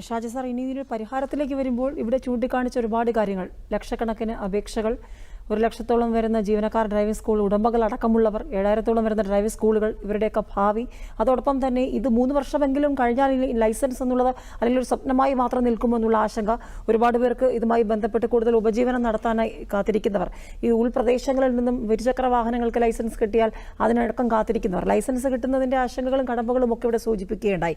Shaji sir ഇനി ഇതിനൊരു പരിഹാരത്തിലേക്ക് വരുമ്പോൾ ഇവിടെ ചൂണ്ടിക്കാണിച്ച ഒരുപാട് കാര്യങ്ങൾ ലക്ഷക്കണക്കിന് അപേക്ഷകൾ ഒരു ലക്ഷത്തോളം വരുന്ന ജീവനക്കാർ ഡ്രൈവിംഗ് സ്കൂൾ ഉടമകൾ അടക്കമുള്ളവർ ഏഴായിരത്തോളം വരുന്ന ഡ്രൈവിംഗ് സ്കൂളുകൾ ഇവരുടെയൊക്കെ ഭാവി. അതോടൊപ്പം തന്നെ ഇത് മൂന്ന് വർഷമെങ്കിലും കഴിഞ്ഞാൽ ലൈസൻസ് എന്നുള്ളത് അല്ലെങ്കിൽ ഒരു സ്വപ്നമായി മാത്രം നിൽക്കുമെന്നുള്ള ആശങ്ക ഒരുപാട് പേർക്ക് ഇതുമായി ബന്ധപ്പെട്ട് കൂടുതൽ ഉപജീവനം നടത്താനായി കാത്തിരിക്കുന്നവർ. ഈ ഉൾപ്രദേശങ്ങളിൽ നിന്നും ഇരുചക്ര വാഹനങ്ങൾക്ക് ലൈസൻസ് കിട്ടിയാൽ അതിനടക്കം കാത്തിരിക്കുന്നവർ. ലൈസൻസ് കിട്ടുന്നതിന്റെ ആശങ്കകളും കടമ്പകളും ഒക്കെ ഇവിടെ സൂചിപ്പിക്കുകയുണ്ടായി.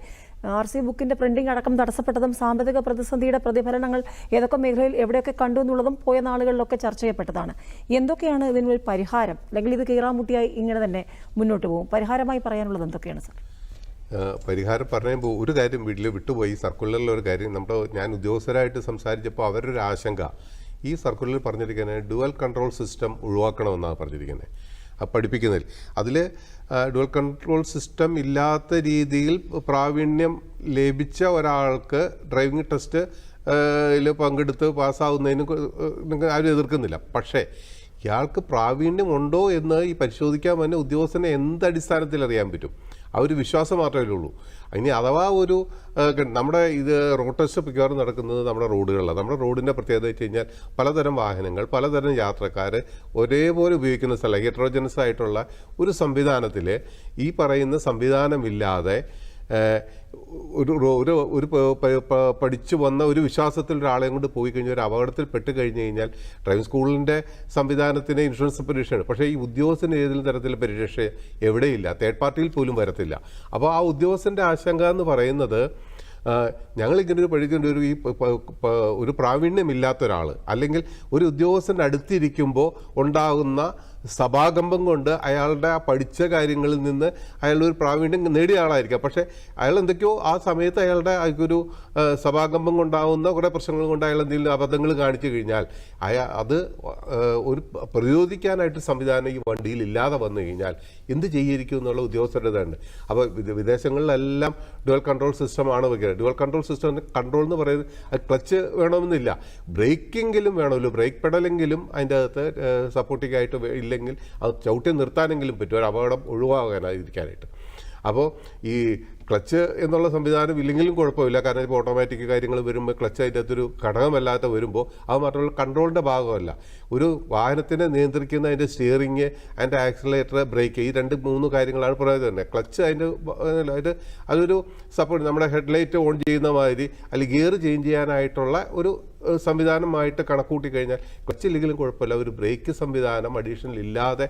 ആർ സി ബുക്കിന്റെ പ്രിന്റിംഗ് അടക്കം തടസ്സപ്പെട്ടതും സാമ്പത്തിക പ്രതിസന്ധിയുടെ പ്രതിഫലനങ്ങൾ ഏതൊക്കെ മേഖലയിൽ എവിടെയൊക്കെ കണ്ടു എന്നുള്ളതും പോയ നാളുകളിലൊക്കെ ചർച്ച ചെയ്യപ്പെട്ടതാണ്. എന്തൊക്കെയാണ് ഇതിനൊരു പരിഹാരം? അല്ലെങ്കിൽ ഇത് കീറാമുട്ടിയായി ഇങ്ങനെ തന്നെ മുന്നോട്ട് പോകും. പരിഹാരമായി പറയാനുള്ളത് എന്തൊക്കെയാണ് സാർ? പരിഹാരം പറയുമ്പോൾ ഒരു കാര്യം വീട്ടിൽ വിട്ടുപോയി. സർക്കുലറിലെ ഒരു കാര്യം നമ്മുടെ ഞാൻ ഉദ്യോഗസ്ഥരായിട്ട് സംസാരിച്ചപ്പോൾ അവരുടെ ഒരു ആശങ്ക. ഈ സർക്കുലറിൽ പറഞ്ഞിരിക്കുന്നത് ഡുവൽ കൺട്രോൾ സിസ്റ്റം ഒഴിവാക്കണമെന്നാണ് പറഞ്ഞിരിക്കുന്നത് പഠിപ്പിക്കുന്നതിൽ. അതിൽ ഡുവൽ കൺട്രോൾ സിസ്റ്റം ഇല്ലാത്ത രീതിയിൽ പ്രാവീണ്യം ലഭിച്ച ഒരാൾക്ക് ഡ്രൈവിംഗ് ടെസ്റ്റ് യിൽ പങ്കെടുത്ത് പാസ്സാവുന്നതിന് ആരും എതിർക്കുന്നില്ല. പക്ഷേ ഇയാൾക്ക് പ്രാവീണ്യം ഉണ്ടോ എന്ന് ഈ പരിശോധിക്കാൻ തന്നെ ഉദ്യോഗസ്ഥനെ എന്ത് അടിസ്ഥാനത്തിൽ അറിയാൻ പറ്റും? ആ ഒരു വിശ്വാസം മാത്രമേ ഉള്ളൂ. ഇനി അഥവാ ഒരു നമ്മുടെ ഇത് റോഡ് ടെസ്റ്റ് മിക്കവാറും നടക്കുന്നത് നമ്മുടെ റോഡുകളിലാണ്. നമ്മുടെ റോഡിന്റെ പ്രത്യേകത വെച്ച് കഴിഞ്ഞാൽ പലതരം വാഹനങ്ങൾ പലതരം യാത്രക്കാർ ഒരേപോലെ ഉപയോഗിക്കുന്ന സ്ഥലം ഹെട്രോജനസ് ആയിട്ടുള്ള ഒരു സംവിധാനത്തിൽ ഈ പറയുന്ന സംവിധാനമില്ലാതെ ഒരു ഒരു ഒരു പഠിച്ചു വന്ന ഒരു വിശ്വാസത്തിൽ ഒരാളെ കൊണ്ട് പോയി കഴിഞ്ഞാൽ ഒരു അപകടത്തിൽ പെട്ട് കഴിഞ്ഞു കഴിഞ്ഞാൽ ഡ്രൈവിംഗ് സ്കൂളിന്റെ സംവിധാനത്തിന് ഇൻഷുറൻസ് പരീക്ഷയാണ് പക്ഷേ ഈ ഉദ്യോഗസ്ഥന് ഏതെങ്കിലും തരത്തിലുള്ള പരിരക്ഷ എവിടെയില്ല. തേർഡ് പാർട്ടിയിൽ പോലും വരത്തില്ല. അപ്പോൾ ആ ഉദ്യോഗസ്ഥന്റെ ആശങ്ക എന്ന് പറയുന്നത് ഞങ്ങളിങ്ങനെ ഒരു പഠിക്കേണ്ട ഒരു ഈ ഒരു പ്രാവീണ്യമില്ലാത്ത ഒരാൾ അല്ലെങ്കിൽ ഒരു ഉദ്യോഗസ്ഥന്റെ അടുത്തിരിക്കുമ്പോൾ ഉണ്ടാകുന്ന സഭാകമ്പം കൊണ്ട് അയാളുടെ ആ പഠിച്ച കാര്യങ്ങളിൽ നിന്ന് അയാൾ ഒരു പ്രാവീണ്യം നേടിയ ആളായിരിക്കാം. പക്ഷേ അയാൾ എന്തൊക്കെയോ ആ സമയത്ത് അയാളുടെ ഒരു സഭാകമ്പം കൊണ്ടാവുന്ന കുറേ പ്രശ്നങ്ങൾ കൊണ്ട് അയാൾ എന്തെങ്കിലും അബദ്ധങ്ങൾ കാണിച്ചു കഴിഞ്ഞാൽ അയാൾ അത് ഒരു പ്രതിരോധിക്കാനായിട്ട് സംവിധാനം ഈ വണ്ടിയിൽ ഇല്ലാതെ വന്നു കഴിഞ്ഞാൽ എന്ത് ചെയ്യിരിക്കും എന്നുള്ള ഉദ്യോഗസ്ഥരുടെ ഇതുണ്ട് അപ്പോൾ വിദേ- വിദേശങ്ങളിലെല്ലാം ഡുവൽ കൺട്രോൾ സിസ്റ്റം ആണ് വയ്ക്കുന്നത്. ഡുവൽ കൺട്രോൾ സിസ്റ്റം കൺട്രോൾ എന്ന് പറയുന്നത് അത് ക്ലച്ച് വേണമെന്നില്ല. ബ്രേക്കെങ്കിലും വേണമല്ലോ. ബ്രേക്ക് പെടലെങ്കിലും അതിന്റെ അകത്ത് സപ്പോർട്ടിംഗ് ആയിട്ട് വേ- ഇല്ലെങ്കിൽ അത് ചവിട്ടി നിർത്താനെങ്കിലും പറ്റും. ഒരു അപകടം ഒഴിവാകാനായിരിക്കാനായിട്ട്. അപ്പോൾ ഈ ക്ലച്ച് എന്നുള്ള സംവിധാനം ഇല്ലെങ്കിലും കുഴപ്പമില്ല. കാരണം ഇപ്പോൾ ഓട്ടോമാറ്റിക് കാര്യങ്ങൾ വരുമ്പോൾ ക്ലച്ച് അതിന്റെ അകത്തൊരു ഘടകമല്ലാത്ത വരുമ്പോൾ അത് മാത്രമല്ല കൺട്രോളിന്റെ ഭാഗമല്ല. ഒരു വാഹനത്തിനെ നിയന്ത്രിക്കുന്ന അതിന്റെ സ്റ്റിയറിങ് അതിന്റെ ആക്സിലേറ്റർ ബ്രേക്ക് ഈ രണ്ട് മൂന്ന് കാര്യങ്ങളാണ് പറയുന്നത് തന്നെ. ക്ലച്ച് അതിന്റെ അതിന്റെ അതൊരു സപ്പോർട്ട് നമ്മുടെ ഹെഡ്ലൈറ്റ് ഓൺ ചെയ്യുന്ന മാതിരി അല്ലെങ്കിൽ ഗിയർ ചേഞ്ച് ചെയ്യാനായിട്ടുള്ള ഒരു സംവിധാനമായിട്ട് കണക്കൂട്ടി കഴിഞ്ഞാൽ കൊച്ചില്ലെങ്കിലും കുഴപ്പമില്ല. ഒരു ബ്രേക്ക് സംവിധാനം അഡീഷണൽ ഇല്ലാതെ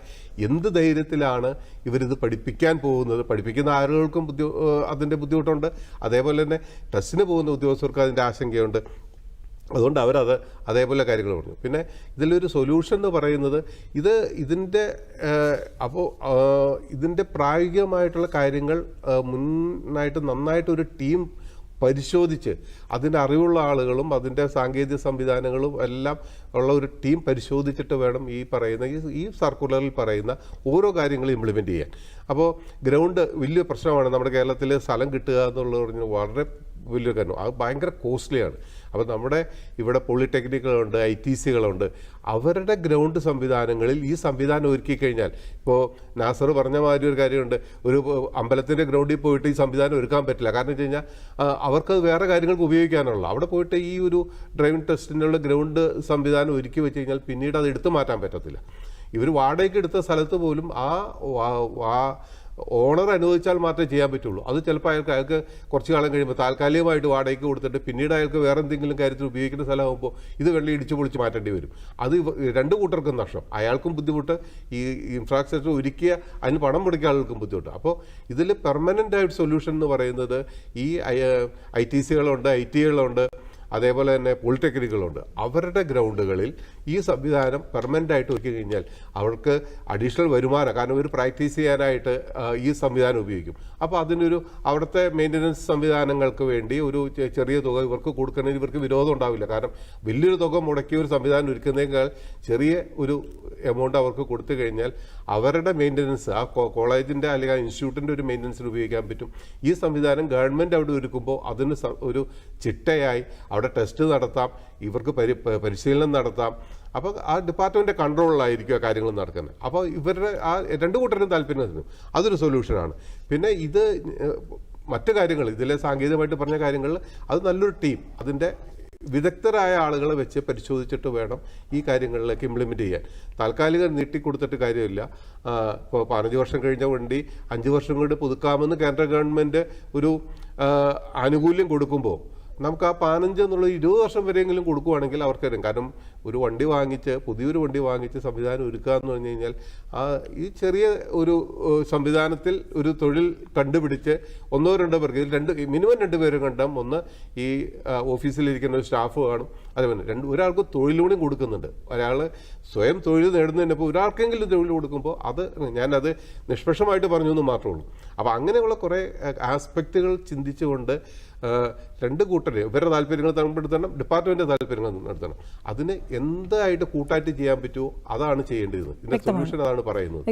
എന്ത് ധൈര്യത്തിലാണ് ഇവരിത് പഠിപ്പിക്കാൻ പോകുന്നത്? പഠിപ്പിക്കുന്ന ആളുകൾക്കും ബുദ്ധി അതിന്റെ ബുദ്ധിമുട്ടുണ്ട്. അതേപോലെ തന്നെ ടെസ്റ്റിന് പോകുന്ന ഉദ്യോഗസ്ഥർക്ക് അതിന്റെ ആശങ്കയുണ്ട്. അതുകൊണ്ട് അവരത് അതേപോലെ കാര്യങ്ങൾ പറഞ്ഞു. പിന്നെ ഇതിലൊരു സൊല്യൂഷൻ എന്ന് പറയുന്നത് ഇത് ഇതിന്റെ അപ്പോൾ ഇതിന്റെ പ്രായോഗികമായിട്ടുള്ള കാര്യങ്ങൾ മുന്നായിട്ട് നന്നായിട്ട് ഒരു ടീം പരിശോധിച്ച് അതിന്റെ അറിവുള്ള ആളുകളും അതിന്റെ സാങ്കേതിക സംവിധാനങ്ങളും എല്ലാം ഉള്ള ഒരു ടീം പരിശോധിച്ചിട്ട് വേണം ഈ പറയുന്ന ഈ സർക്കുലറിൽ പറയുന്ന ഓരോ കാര്യങ്ങളും ഇംപ്ലിമെന്റ് ചെയ്യാൻ. അപ്പോൾ ഗ്രൗണ്ട് വലിയ പ്രശ്നമാണ്. നമ്മുടെ കേരളത്തിൽ സ്ഥലം കിട്ടുക എന്നുള്ളത് പറഞ്ഞാൽ വളരെ വലിയൊരു കാരണം അത് ഭയങ്കര കോസ്റ്റ്ലിയാണ്. അപ്പോൾ നമ്മുടെ ഇവിടെ പോളിടെക്നിക്കുകളുണ്ട് ഐ ടി സികളുണ്ട്. അവരുടെ ഗ്രൗണ്ട് സംവിധാനങ്ങളിൽ ഈ സംവിധാനം ഒരുക്കി കഴിഞ്ഞാൽ ഇപ്പോൾ നാസർ പറഞ്ഞ മാതിരി ഒരു കാര്യമുണ്ട്. ഒരു അമ്പലത്തിന്റെ ഗ്രൗണ്ടിൽ പോയിട്ട് ഈ സംവിധാനം ഒരുക്കാൻ പറ്റില്ല. കാരണം വെച്ച് കഴിഞ്ഞാൽ അവർക്ക് വേറെ കാര്യങ്ങൾക്ക് ഉപയോഗിക്കാനുള്ള അവിടെ പോയിട്ട് ഈ ഒരു ഡ്രൈവിംഗ് ടെസ്റ്റിനുള്ള ഗ്രൗണ്ട് സംവിധാനം ഒരുക്കി വെച്ച് കഴിഞ്ഞാൽ പിന്നീട് അത് എടുത്തു മാറ്റാൻ പറ്റത്തില്ല. ഇവർ വാടകയ്ക്ക് എടുത്ത സ്ഥലത്ത് പോലും ആ ഓണർ അനുവദിച്ചാൽ മാത്രമേ ചെയ്യാൻ പറ്റുള്ളൂ. അത് ചിലപ്പോൾ അയാൾക്ക് അയാൾക്ക് കുറച്ച് കാലം കഴിയുമ്പോൾ താൽക്കാലികമായിട്ട് വാടകയ്ക്ക് കൊടുത്തിട്ട് പിന്നീട് അയാൾക്ക് വേറെ എന്തെങ്കിലും കാര്യത്തിൽ ഉപയോഗിക്കുന്ന സ്ഥലമാകുമ്പോൾ ഇത് വെള്ളം ഇടിച്ചു പൊളിച്ച് മാറ്റേണ്ടി വരും. അത് രണ്ട് കൂട്ടർക്കും നഷ്ടം. അയാൾക്കും ബുദ്ധിമുട്ട് ഈ ഇൻഫ്രാസ്ട്രക്ചർ ഒരുക്കിയ അതിന് പണം മുടക്കിയ ആൾക്കും ബുദ്ധിമുട്ട്. അപ്പോൾ ഇതിൽ പെർമനന്റ് ആയിട്ട് സൊല്യൂഷൻ എന്ന് പറയുന്നത് ഈ ഐ ടി സികളുണ്ട് ഐ ടികളുണ്ട് അതേപോലെ തന്നെ പോളിടെക്നിക്കുകളുണ്ട് അവരുടെ ഗ്രൗണ്ടുകളിൽ ഈ സംവിധാനം പെർമനന്റ് ആയിട്ട് ഒരുക്കി കഴിഞ്ഞാൽ അവർക്ക് അഡീഷണൽ വരുമാനം കാരണം ഒരു പ്രാക്ടീസ് ചെയ്യാനായിട്ട് ഈ സംവിധാനം ഉപയോഗിക്കും. അപ്പോൾ അതിനൊരു അവിടുത്തെ മെയിന്റനൻസ് സംവിധാനങ്ങൾക്ക് വേണ്ടി ഒരു ചെറിയ തുക ഇവർക്ക് കൊടുക്കുന്നതിന് ഇവർക്ക് വിരോധം ഉണ്ടാവില്ല. കാരണം വലിയൊരു തുക മുടക്കിയ ഒരു സംവിധാനം ഒരുക്കുന്നതിനേക്കാൾ ചെറിയ ഒരു എമൗണ്ട് അവർക്ക് കൊടുത്തു കഴിഞ്ഞാൽ അവരുടെ മെയിന്റനൻസ് ആ കോളേജിന്റെ അല്ലെങ്കിൽ ആ ഇൻസ്റ്റിറ്റ്യൂട്ടിന്റെ ഒരു മെയിന്റനൻസിന് ഉപയോഗിക്കാൻ പറ്റും. ഈ സംവിധാനം ഗവൺമെന്റ് അവിടെ ഒരുക്കുമ്പോൾ അതിന് ഒരു ചിട്ടയായി അവിടെ ടെസ്റ്റ് നടത്താം. ഇവർക്ക് പരി പരിശീലനം നടത്താം. അപ്പോൾ ആ ഡിപ്പാർട്ട്മെന്റ് കൺട്രോളിലായിരിക്കും ആ കാര്യങ്ങൾ നടക്കുന്നത്. അപ്പോൾ ഇവരുടെ ആ രണ്ട് കൂട്ടരും താല്പര്യം തരും അതൊരു സൊല്യൂഷനാണ് പിന്നെ ഇത് മറ്റു കാര്യങ്ങൾ ഇതിലെ സാങ്കേതികമായിട്ട് പറഞ്ഞ കാര്യങ്ങളിൽ അത് നല്ലൊരു ടീം അതിന്റെ വിദഗ്ധരായ ആളുകളെ വെച്ച് പരിശോധിച്ചിട്ട് വേണം ഈ കാര്യങ്ങളിലേക്ക് ഇംപ്ലിമെന്റ് ചെയ്യാൻ. താൽക്കാലികം നീട്ടിക്കൊടുത്തിട്ട് കാര്യമില്ല. ഇപ്പോൾ പതിനഞ്ച് വർഷം കഴിഞ്ഞ വണ്ടി അഞ്ച് വർഷം കൊണ്ട് പുതുക്കാമെന്ന് കേന്ദ്ര ഗവൺമെന്റ് ഒരു ആനുകൂല്യം കൊടുക്കുമ്പോൾ നമുക്ക് ആ പതിനഞ്ച് എന്നുള്ളത് ഇരുപത് വർഷം വരെയെങ്കിലും കൊടുക്കുവാണെങ്കിൽ അവർക്കറിയാം കാരണം ഒരു വണ്ടി വാങ്ങിച്ച് പുതിയൊരു വണ്ടി വാങ്ങിച്ച് സംവിധാനം ഒരുക്കുക എന്ന് പറഞ്ഞു കഴിഞ്ഞാൽ ആ ഈ ചെറിയ ഒരു സംവിധാനത്തിൽ ഒരു തൊഴിൽ കണ്ടുപിടിച്ച് ഒന്നോ രണ്ടോ പേർക്ക് ഇതിൽ രണ്ട് മിനിമം രണ്ട് പേരും കണ്ടാൽ ഒന്ന് ഈ ഓഫീസിലിരിക്കുന്ന ഒരു സ്റ്റാഫ് കാണും. അതേപോലെ രണ്ട് ഒരാൾക്ക് തൊഴിലൂടെ കൊടുക്കുന്നുണ്ട്. ഒരാൾ സ്വയം തൊഴിൽ നേടുന്നതിന് ഇപ്പോൾ ഒരാൾക്കെങ്കിലും തൊഴിൽ കൊടുക്കുമ്പോൾ അത് ഞാനത് നിഷ്പക്ഷമായിട്ട് പറഞ്ഞു എന്ന് മാത്രമേ ഉള്ളൂ. അപ്പോൾ അങ്ങനെയുള്ള കുറേ ആസ്പെക്റ്റുകൾ ചിന്തിച്ചുകൊണ്ട് രണ്ട് രണ്ട് കൂട്ടരെ ഇവരുടെ താല്പര്യങ്ങൾ നടത്തണം ഡിപ്പാർട്ട്മെന്റ് താല്പര്യങ്ങൾ നടത്തണം. അതിന് എന്തായിട്ട് കൂട്ടായിട്ട് ചെയ്യാൻ പറ്റുമോ അതാണ് ചെയ്യേണ്ടത് ഇതിന്റെ സൊല്യൂഷൻ അതാണ് പറയുന്നത്.